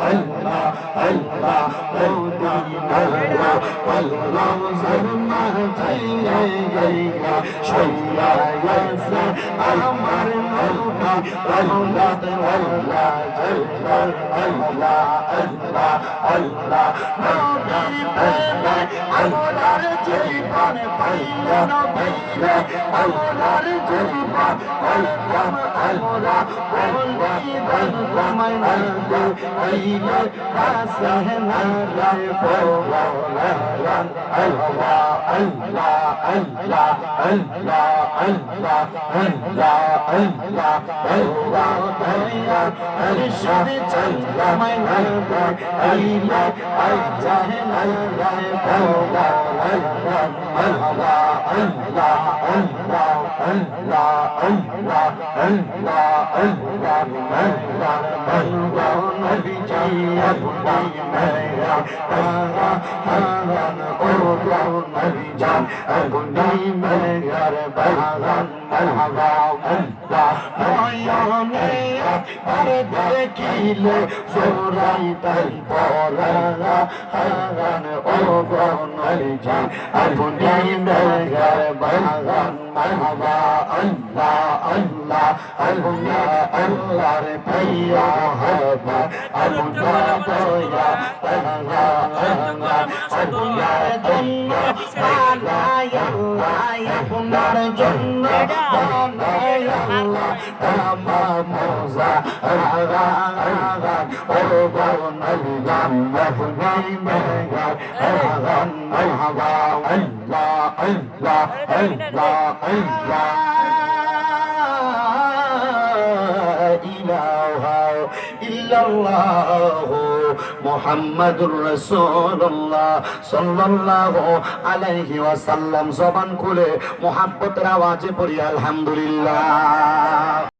আল্লাহ আল্লাহ Medina আল্লাহ জন্মহ চলে গইয়া সৈয়া গেছে আমার নৌকা আল্লাহ আল্লাহ আল্লাহ আল্লাহ আল্লাহ আল্লাহ নবীর প্রেমে আমার জীবন পাইয়া পাইয়া আমার জীবন পাইয়া আল্লাহ আল্লাহ আল্লাহ আল্লাহ আল্লাহ দিলে Allah, Allah, Allah, Allah. Para para kilo, so right and for bagan ogon alji albundin dalgar bagan marhaba Allah Allah albunda Allah repayya haba albunda doya banga banga albunda doya banga banga albunda jonna banga Ramamıza Ragan Ragan Orban Algan Mahmime Ragan Ragan Allah Allah Allah Allah আল্লাহ মোহাম্মদুর রাসূলুল্লাহ সাল্লাল্লাহু আলাইহি ওয়াসাল্লাম। জবান খুলে মোহাব্বতের আওয়াজে পড়ি আলহামদুলিল্লাহ।